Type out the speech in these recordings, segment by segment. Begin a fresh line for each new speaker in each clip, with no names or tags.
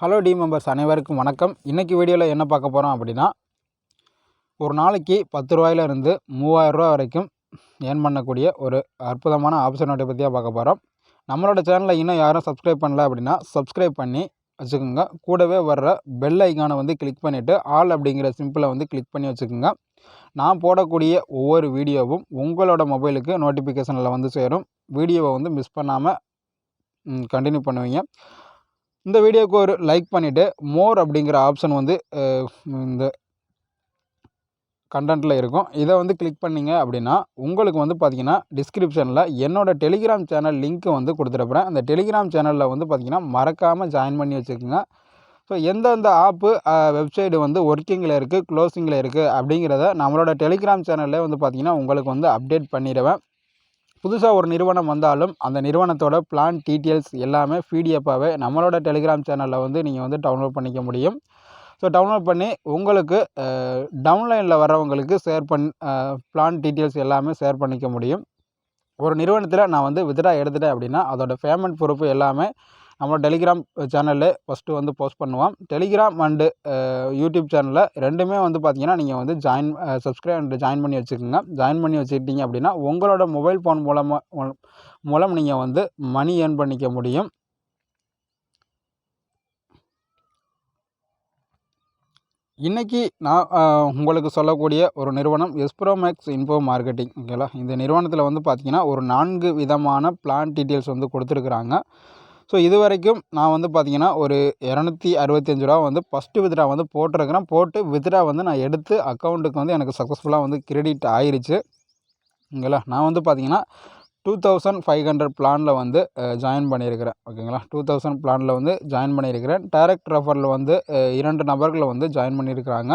Hello D members அனைவருக்கும் வணக்கம். இன்றைக்கி வீடியோவில் என்ன பார்க்க போகிறோம் அப்படின்னா ஒரு நாளைக்கு பத்து ரூபாயிலிருந்து மூவாயிரரூவா வரைக்கும் ஏர்ன் பண்ணக்கூடிய ஒரு அற்புதமான ஆப்ஷன் நோட்டை பற்றியாக பார்க்க போகிறோம் நம்மளோட சேனலில் இன்னும் யாரும் சப்ஸ்கிரைப் பண்ணல அப்படின்னா சப்ஸ்கிரைப் பண்ணி வச்சுக்கோங்க. கூடவே வர்ற பெல் ஐக்கானை வந்து கிளிக் பண்ணிவிட்டு ஆல் அப்படிங்கிற சிம்பிளை வந்து கிளிக் பண்ணி வச்சுக்கோங்க. நான் போடக்கூடிய ஒவ்வொரு வீடியோவும் உங்களோட மொபைலுக்கு நோட்டிஃபிகேஷனில் வந்து சேரும். வீடியோவை வந்து மிஸ் பண்ணாமல் கண்டினியூ பண்ணுவீங்க. இந்த வீடியோவுக்கு ஒரு லைக் பண்ணிவிட்டு மோர் அப்படிங்கிற ஆப்ஷன் வந்து இந்த கண்டென்ட்டில் இருக்கும். இதை வந்து கிளிக் பண்ணிங்க அப்படின்னா உங்களுக்கு வந்து பார்த்திங்கன்னா டிஸ்கிரிப்ஷனில் என்னோட டெலிகிராம் சேனல் லிங்க் வந்து கொடுத்துருப்பேன் அந்த டெலிகிராம் சேனலில் வந்து பார்த்திங்கன்னா மறக்காமல் ஜாயின் பண்ணி வச்சுக்கோங்க. ஸோ எந்தெந்த ஆப்பு வெப்சைடு வந்து ஒர்க்கிங்கில் இருக்குது க்ளோசிங்கில் இருக்குது அப்படிங்கிறத நம்மளோட டெலிகிராம் சேனல்லே வந்து பார்த்தீங்கன்னா உங்களுக்கு வந்து அப்டேட் பண்ணிடுவேன். புதுசாக ஒரு நிறுவனம் வந்தாலும் அந்த நிறுவனத்தோட பிளான் டீட்டெயில்ஸ் எல்லாமே பிடிஎஃபாகவே நம்மளோட டெலிகிராம் சேனலில் வந்து நீங்கள் வந்து டவுன்லோட் பண்ணிக்க முடியும். ஸோ டவுன்லோட் பண்ணி உங்களுக்கு டவுன்லைனில் வரவங்களுக்கு ஷேர் பண் பிளான் டீட்டெயில்ஸ் எல்லாமே ஷேர் பண்ணிக்க முடியும். ஒரு நிறுவனத்தில் நான் வந்து வித்ரா எடுத்துட்டேன் அப்படின்னா அதோடய பேமெண்ட் ப்ரூஃப் எல்லாமே நம்ம டெலிகிராம் சேனலில் ஃபஸ்ட்டு வந்து போஸ்ட் பண்ணுவோம். டெலிகிராம் அண்டு யூடியூப் சேனலில் ரெண்டுமே வந்து பார்த்தீங்கன்னா நீங்கள் வந்து ஜாயின் சப்ஸ்கிரைப் ஜாயின் பண்ணி வச்சுக்கோங்க. ஜாயின் பண்ணி வச்சுக்கிட்டீங்க அப்படின்னா உங்களோட மொபைல் ஃபோன் மூலமாக மூலம் நீங்கள் வந்து மணி ஏர்ன் பண்ணிக்க முடியும். இன்றைக்கி நான் uh, உங்களுக்கு சொல்லக்கூடிய ஒரு நிறுவனம் எஸ்ப்ரோமேக்ஸ் இன்ஃபோ மார்க்கெட்டிங் ஓகேங்களா இந்த நிறுவனத்தில் வந்து பார்த்தீங்கன்னா ஒரு நான்கு விதமான பிளான் டீட்டெயில்ஸ் வந்து கொடுத்துருக்குறாங்க. ஸோ இது வரைக்கும் நான் வந்து பார்த்தீங்கன்னா ஒரு இரநூத்தி அறுபத்தஞ்சு ரூபா வந்து ஃபஸ்ட்டு வித்ரா வந்து போட்டிருக்கிறேன். போட்டு வித்ரா வந்து நான் எடுத்து அக்கௌண்ட்டுக்கு வந்து எனக்கு சக்ஸஸ்ஃபுல்லாக வந்து கிரெடிட் ஆயிடுச்சு ஓகேங்களா நான் வந்து பார்த்தீங்கன்னா டூ தௌசண்ட் ஃபைவ் ஹண்ட்ரட் பிளானில் வந்து ஜாயின் பண்ணியிருக்கிறேன். ஓகேங்களா? டூ தௌசண்ட் பிளானில் வந்து ஜாயின் பண்ணியிருக்கிறேன். டைரக்ட் ரெஃபரில் வந்து இரண்டு நபர்களை வந்து ஜாயின் பண்ணியிருக்கிறாங்க.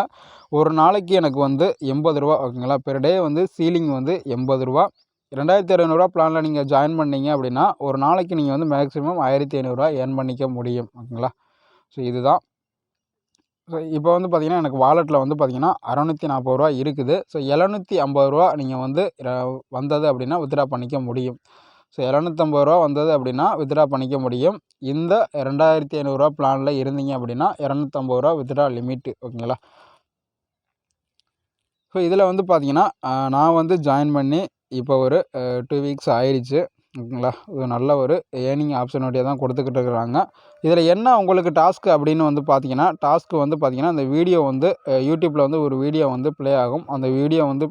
ஒரு நாளைக்கு எனக்கு வந்து எண்பது ரூபா ஓகேங்களா? பெர் டே வந்து சீலிங் வந்து எண்பது ரூபா. ரெண்டாயிரத்தி ஐநூறுரூவா பிளானில் நீங்கள் ஜாயின் பண்ணீங்க அப்படின்னா ஒரு நாளைக்கு நீங்கள் வந்து மேக்ஸிமம் ஆயிரத்தி ஐநூறுரூவா ஏர்ன் பண்ணிக்க முடியும். ஓகேங்களா? ஸோ இதுதான். ஸோ இப்போ வந்து பார்த்திங்கன்னா எனக்கு வாலெட்டில் வந்து பார்த்தீங்கன்னா அறநூற்றி நாற்பது ரூபா இருக்குது. ஸோ எழுநூற்றி ஐம்பது ரூபா நீங்கள் வந்து வந்தது அப்படின்னா வித்ட்ரா பண்ணிக்க முடியும். ஸோ இரநூத்தம்பது ரூபா வந்தது அப்படின்னா வித்ட்ரா பண்ணிக்க முடியும். இந்த ரெண்டாயிரத்தி ஐநூறுரூவா பிளானில் இருந்தீங்க அப்படின்னா இரநூத்தம்பது ரூபா வித்ட்ரா லிமிட்டு ஓகேங்களா? ஸோ இதில் வந்து பார்த்தீங்கன்னா நான் வந்து ஜாயின் பண்ணி இப்போ ஒரு டூ வீக்ஸ் ஆயிடுச்சு. ஓகேங்களா? இது நல்ல ஒரு ஏர்னிங் ஆப்ஷனுடைய தான் கொடுத்துக்கிட்டு இருக்கிறாங்க. இதில் என்ன உங்களுக்கு டாஸ்க் அப்படின்னு வந்து பார்த்தீங்கன்னா டாஸ்க் வந்து பார்த்தீங்கன்னா அந்த வீடியோ வந்து யூடியூப்பில் வந்து ஒரு வீடியோ வந்து ப்ளே ஆகும். அந்த வீடியோ வந்து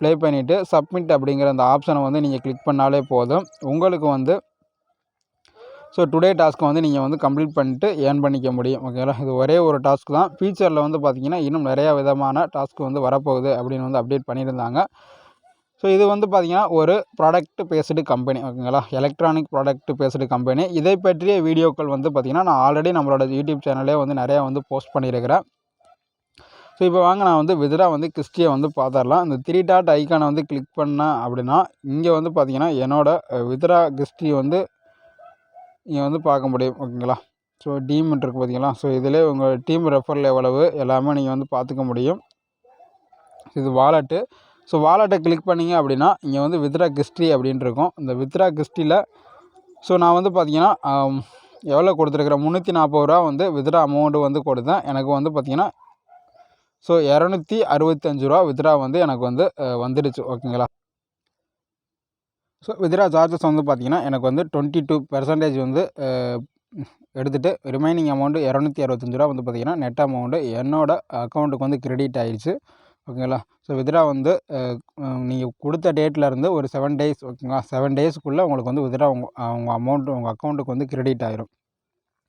ப்ளே பண்ணிவிட்டு சப்மிட் அப்படிங்கிற அந்த ஆப்ஷனை வந்து நீங்கள் கிளிக் பண்ணாலே போதும். உங்களுக்கு வந்து ஸோ டுடே டாஸ்க்கை வந்து நீங்கள் வந்து கம்ப்ளீட் பண்ணிட்டு ஏர்ன் பண்ணிக்க முடியும். ஓகேங்களா இது ஒரே ஒரு டாஸ்க் தான். ஃபியூச்சரில் வந்து பார்த்தீங்கன்னா இன்னும் நிறையா விதமான டாஸ்க் வந்து வரப்போகுது அப்படின்னு வந்து அப்டேட் பண்ணியிருந்தாங்க. ஸோ இது வந்து பார்த்திங்கன்னா ஒரு ப்ராடக்ட் பேஸ்டு கம்பெனி ஓகேங்களா எலக்ட்ரானிக் ப்ராடக்ட் பேஸ்டு கம்பெனி இதை பற்றிய வீடியோக்கள் வந்து பார்த்திங்கன்னா நான் ஆல்ரெடி நம்மளோட யூடியூப் சேனலே வந்து நிறையா வந்து போஸ்ட் பண்ணியிருக்கிறேன். ஸோ இப்போ வாங்க நான் வந்து விதிராக வந்து கிறிஸ்டியை வந்து பார்த்துடலாம் இந்த த்ரீ டாட் ஐக்கானை வந்து கிளிக் பண்ணேன் அப்படின்னா இங்கே வந்து பார்த்திங்கன்னா என்னோடய அஹ், வித்ரா கிறிஸ்டி வந்து நீங்கள் வந்து பார்க்க முடியும் ஓகேங்களா? ஸோ டீம் இருக்குது பார்த்தீங்களா ஸோ இதிலே உங்கள் டீம் ரெஃபரில் எவ்வளவு எல்லாமே நீங்கள் வந்து பார்த்துக்க முடியும். இது வாலெட்டு ஸோ வாலெட்டை கிளிக் பண்ணீங்க அப்படின்னா இங்கே வந்து வித்ரா கிஸ்ட்ரி அப்படின்ட்டு இருக்கும். இந்த வித்ரா கிஸ்ட்ரியில் ஸோ நான் வந்து பார்த்தீங்கன்னா எவ்வளோ கொடுத்துருக்குறேன்? முந்நூற்றி நாற்பது ரூபா வந்து வித்ரா அமௌண்ட்டு வந்து கொடுத்தேன். எனக்கு வந்து பார்த்திங்கன்னா ஸோ இரநூத்தி அறுபத்தஞ்சு ரூபா வித்ரா வந்து எனக்கு வந்து வந்துடுச்சு ஓகேங்களா? ஸோ வித்ரா சார்ஜஸ் வந்து பார்த்தீங்கன்னா எனக்கு வந்து டுவெண்ட்டி டூ பெர்சன்டேஜ் வந்து எடுத்துகிட்டு ரிமைனிங் அமௌண்ட்டு இரநூத்தி அறுபத்தஞ்சு ரூபா வந்து பார்த்தீங்கன்னா நெட் அமௌண்ட்டு என்னோட அக்கௌண்ட்டுக்கு வந்து கிரெடிட் ஆயிடுச்சு. ஓகேங்களா ஸோ வித்ரா வந்து நீங்கள் கொடுத்த டேட்லேருந்து ஒரு செவன் டேஸ் ஓகேங்களா செவன் டேஸ்க்குள்ளே உங்களுக்கு வந்து வித்ரா உங்கள் உங்கள் அமௌண்ட்டு உங்கள் அக்கௌண்ட்டுக்கு வந்து கிரெடிட் ஆயிரும்.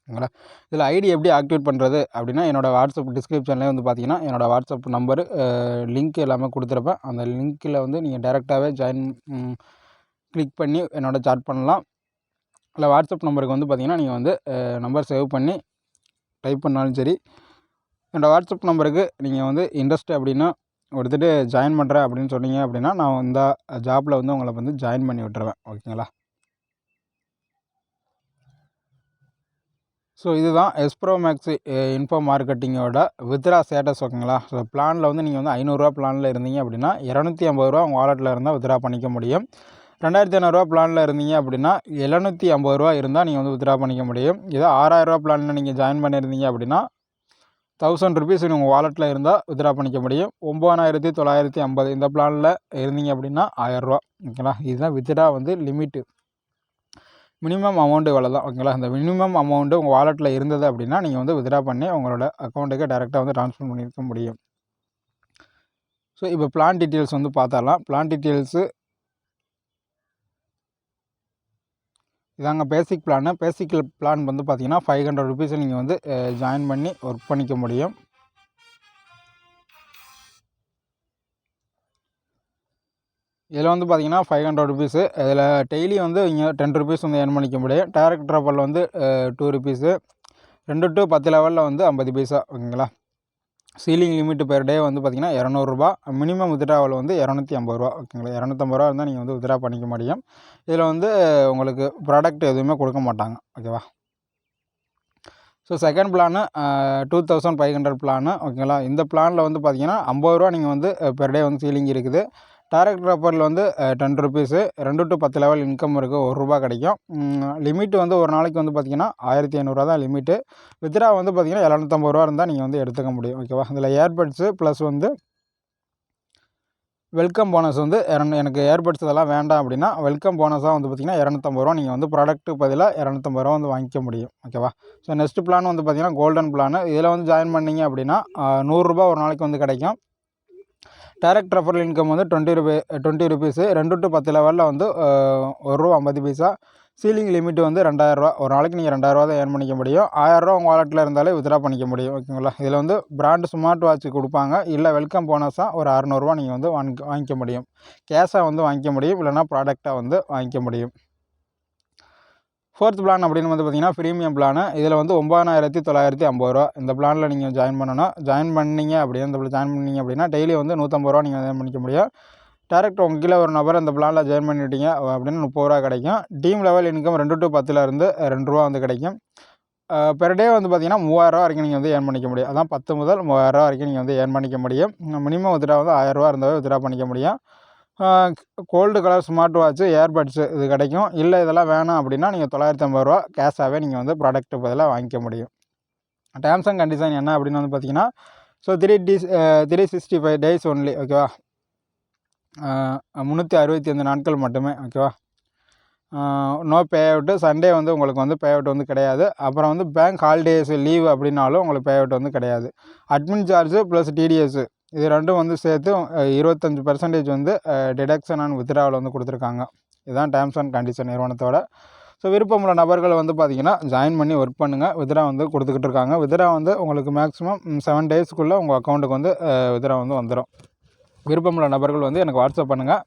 ஓகேங்களா இதில் ஐடி எப்படி ஆக்டிவேட் பண்ணுறது அப்படின்னா என்னோடய வாட்ஸ்அப் டிஸ்கிரிப்ஷன்லேயே வந்து பார்த்தீங்கன்னா என்னோடய வாட்ஸ்அப் நம்பரு லிங்க் எல்லாமே கொடுத்துருப்பேன். அந்த லிங்க்கில் வந்து நீங்கள் டேரெக்டாகவே ஜாயின் கிளிக் பண்ணி என்னோட சாட் பண்ணலாம். இல்லை வாட்ஸ்அப் நம்பருக்கு வந்து பார்த்தீங்கன்னா நீங்கள் வந்து நம்பர் சேவ் பண்ணி டைப் பண்ணாலும் சரி என்னோடய வாட்ஸ்அப் நம்பருக்கு நீங்கள் வந்து இன்ட்ரெஸ்ட் அப்படின்னா கொடுத்துட்டு ஜாயின் பண்ணுறேன் அப்படின்னு சொன்னீங்க அப்படின்னா நான் இந்த ஜாப்பில் வந்து உங்களை வந்து ஜாயின் பண்ணி விட்டுருவேன். ஓகேங்களா ஸோ இதுதான் எஸ்ப்ரோ மேக்ஸ் இன்ஃபோ மார்க்கெட்டிங்கோட வித்ரா ஸ்டேட்டஸ் ஓகேங்களா ஸோ பிளானில் வந்து நீங்கள் வந்து ஐநூறுரூவா பிளானில் இருந்தீங்க அப்படின்னா இரநூத்தி ஐம்பது ரூபா உங்கள் வாலெட்டில் இருந்தால் வித்ரா பண்ணிக்க முடியும். ரெண்டாயிரத்தி ஐநூறுரூவா பிளானில் இருந்தீங்க அப்படின்னா எழுநூற்றி ஐம்பது ரூபா இருந்தால் நீங்கள் வந்து வித்ட்ரா பண்ணிக்க முடியும். இதே ஆறாயிரரூவா பிளானில் நீங்கள் ஜாயின் பண்ணியிருந்தீங்க அப்படின்னா தௌசண்ட் ருபீஸ் உங்கள் வாலெட்டில் இருந்தால் வித்ட்ரா பண்ணிக்க முடியும். ஒம்பதாயிரத்தி தொள்ளாயிரத்தி ஐம்பது இந்த பிளானில் இருந்தீங்க அப்படின்னா ஆயிரரூவா ஓகேங்களா இதுதான் வித்ட்ரா வந்து லிமிட்டு மினிமம் அமௌண்ட்டு இவ்வளோ தான் ஓகேங்களா இந்த மினிமம் அமௌண்ட்டு உங்கள் வாலெட்டில் இருந்தது அப்படின்னா நீங்கள் வந்து வித்ட்ரா பண்ணி உங்களோட அக்கௌண்ட்டுக்கு டேரெக்டாக வந்து ட்ரான்ஸ்ஃபர் பண்ணியிருக்க முடியும். ஸோ இப்போ பிளான் டீட்டெயில்ஸ் வந்து பார்த்தாலாம் பிளான் டீட்டெயில்ஸு இதாங்க பேசிக் பிளானு பேசிக் பிளான் வந்து பார்த்தீங்கன்னா ஃபைவ் ஹண்ட்ரட் ருபீஸை நீங்கள் வந்து ஜாயின் பண்ணி ஒர்க் பண்ணிக்க முடியும். இதில் வந்து பார்த்தீங்கன்னா ஃபைவ் ஹண்ட்ரட் ருபீஸு இதில் டெய்லி வந்து இங்கே டென் ருபீஸ் வந்து ஏர்ன் பண்ணிக்க முடியும். டேரக்ட் ட்ராவல் வந்து டூ ருபீஸு ரெண்டு டு பத்து லெவலில் வந்து ஐம்பது பைசா ஓகேங்களா? சீலிங் லிமிட் பெர் டே வந்து பார்த்திங்கன்னா இரநூறுபா. மினிமம் வித்ட்ராவல் வந்து இரநூத்தி ஐம்பது ரூபா. ஓகேங்களா? இரநூத்தம்பது ரூபா இருந்தால் நீங்கள் வந்து வித்ட்ரா பண்ணிக்க முடியும். இதில் வந்து உங்களுக்கு ப்ராடக்ட் எதுவுமே கொடுக்க மாட்டாங்க. ஓகேவா? So second plan two thousand five hundred plan ஓகேங்களா? இந்த பிளானில் வந்து பார்த்தீங்கன்னா ஐம்பது ரூபா நீங்கள் வந்து பெர் டே வந்து சீலிங் இருக்குது. டேரக்ட் ஆஃபரில் வந்து டென் ருபீஸு ரெண்டு டு பத்து லெவல் இன்கம் இருக்குது ஒரு ரூபா கிடைக்கும். லிமிட் வந்து ஒரு நாளைக்கு வந்து பார்த்திங்கன்னா ஆயிரத்தி ஐநூறுரூவா தான் லிமிட்டு வித்ரா வந்து பார்த்திங்கன்னா எழுநூத்தம்பது ரூபா இருந்தால் நீங்கள் வந்து எடுத்துக்க முடியும் ஓகேவா இதில் ஏர்பட்ஸு ப்ளஸ் வந்து வெல்கம் போனஸ் வந்து எனக்கு ஏர்பட்ஸ் இதெல்லாம் வேண்டாம் அப்படின்னா வெல்கம் போனஸாக வந்து பார்த்திங்கன்னா இரநூத்தம்பது ரூபா நீங்கள் வந்து ப்ராடக்ட்டு பதிலாக இரநூத்தம்பது ரூபா வந்து வாங்கிக்க முடியும் ஓகேவா ஸோ நெக்ஸ்ட் பிளான் வந்து பார்த்திங்கன்னா கோல்டன் பிளான் இதில் வந்து ஜாயின் பண்ணிங்க அப்படின்னா நூறுரூபா ஒரு நாளைக்கு வந்து கிடைக்கும். டேரக்ட் ரெஃபரல் இன்கம் வந்து டுவெண்ட்டி ருபி டுவெண்ட்டி ருபீஸு ரெண்டு டு பத்து லெவலில் வந்து ஒரு ரூபா ஐம்பது பைசா. சீலிங் லிமிட் வந்து ரெண்டாயிரரூவா ஒரு நாளைக்கு நீங்கள் ரெண்டாயிரரூவா தான் ஏர்ன் பண்ணிக்க முடியும். ஆயிரரூவா உங்கள் வாலெட்டில் இருந்தாலே வித்ரா பண்ணிக்க முடியும். ஓகேங்களா இதில் வந்து பிராண்டு ஸ்மார்ட் வாட்ச் கொடுப்பாங்க. இல்லை வெல்கம் போனஸாக ஒரு அறநூறுவா நீங்கள் வந்து வாங்கி வாங்கிக்க முடியும். கேஷாக வந்து வாங்கிக்க முடியும். இல்லைனா ப்ராடக்டாக வந்து வாங்கிக்க முடியும். ஃபோர்த் பிளான் அப்படின்னு வந்து பார்த்திங்கன்னா ப்ரீமியம் பிளானு. இதில் வந்து ஒம்பதாயிரத்தி தொள்ளாயிரத்தி ஐம்பது ரூபா. இந்த பிளானில் நீங்கள் ஜாயின் பண்ணணும். ஜாயின் பண்ணிங்க அப்படின்னு இந்த ஜாயின் பண்ணிங்க அப்படின்னா டெய்லி வந்து நூற்றம்பது ரூபா நீங்கள் ஜாயின் பண்ணிக்க முடியும். டேரக்ட் உங்கள் கீழே ஒரு நபர் அந்த பிளானில் ஜாயின் பண்ணிட்டீங்க அப்படின்னு முப்பது ரூபா கிடைக்கும். டீம் லெவல் இன்கம் ரெண்டு டு பத்துலேருந்து ரெண்டு ரூபா வந்து கிடைக்கும். பெர் டே வந்து பார்த்திங்கன்னா மூவாயிரரூவா வரைக்கும் நீங்கள் வந்து ஏர்ன் பண்ணிக்க முடியும். அதான் பத்து முதல் மூவாயிரரூவா வரைக்கும் நீங்கள் வந்து ஏர்ன் பண்ணிக்க முடியும். மினிமம் வித்ரா வந்து ஆயிரரூவா இருந்தால் வித்ரா பண்ணிக்க முடியும். Gold colour smart watch earbuds இது கிடைக்கும். இல்லை இதெல்லாம் வேணாம் அப்படின்னா நீங்கள் தொள்ளாயிரத்தி ஐம்பது ரூபா கேஷாகவே நீங்கள் வந்து ப்ராடக்ட்டு பதிலாக வாங்கிக்க முடியும். டேர்ம்ஸ் அண்ட் கண்டிஷன் என்ன அப்படின்னு வந்து பார்த்தீங்கன்னா so three this three sixty five days only ஓகேவா முந்நூற்றி அறுபத்தி அஞ்சு நாட்கள் மட்டுமே ஓகேவா நோ பே அவுட்டு சண்டே வந்து உங்களுக்கு வந்து பே அவுட் வந்து கிடையாது. அப்புறம் வந்து பேங்க் ஹாலிடேஸ் லீவ் அப்படின்னாலும் உங்களுக்கு பே அவுட் வந்து கிடையாது. அட்மின் சார்ஜு ப்ளஸ் டிடிஎஸ்ஸு இது ரெண்டும் வந்து சேர்த்து இருபத்தஞ்சி பர்சன்டேஜ் வந்து டிடக்ஷன் அண்ட் வித்ராவில் வந்து கொடுத்துருக்காங்க. இதுதான் டேர்ம்ஸ் அண்ட் கண்டிஷன் நிறுவனத்தோட. ஸோ விருப்பமுள்ள நபர்கள் வந்து பார்த்திங்கன்னா ஜாயின் பண்ணி ஒர்க் பண்ணுங்கள் வித்ரா வந்து கொடுத்துக்கிட்டு இருக்காங்க. வித்ரா வந்து உங்களுக்கு மேக்ஸிமம் செவன் டேஸ்க்குள்ளே உங்கள் அக்கௌண்ட்டுக்கு வந்து வித்ரா வந்து வந்துடும் விருப்பமுள்ள நபர்கள் வந்து எனக்கு வாட்ஸ்அப் பண்ணுங்கள்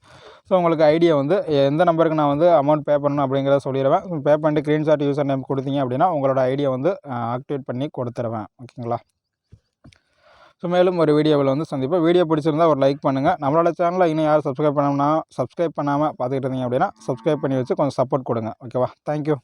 ஸோ உங்களுக்கு ஐடியா வந்து எந்த நம்பருக்கு நான் வந்து அமௌண்ட் பே பண்ணணும் அப்படிங்கிறத சொல்லிடுவேன். பே பண்ணிட்டு ஸ்க்ரீன்ஷாட் யூசர் நேம் கொடுத்தீங்க அப்படின்னா உங்களோட ஐடியா வந்து ஆக்டிவேட் பண்ணி கொடுத்துருவேன். ஓகேங்களா? ஸோ மேலும் ஒரு வீடியோவில் வந்து சந்திப்போம். வீடியோ பிடிச்சிருந்தா ஒரு லைக் பண்ணுங்கள் நம்மளோட சேனலில் இன்னும் யாரும் சப்ஸ்கிரைப் பண்ணோம்னா சப்ஸ்கிரைப் பண்ணாமல் பார்த்துக்கிட்டு இருந்தீங்க அப்படின்னா சப்ஸ்கிரைப் பண்ணி வச்சு கொஞ்சம் சப்போர்ட் கொடுங்க. ஓகேவா தேங்க்யூ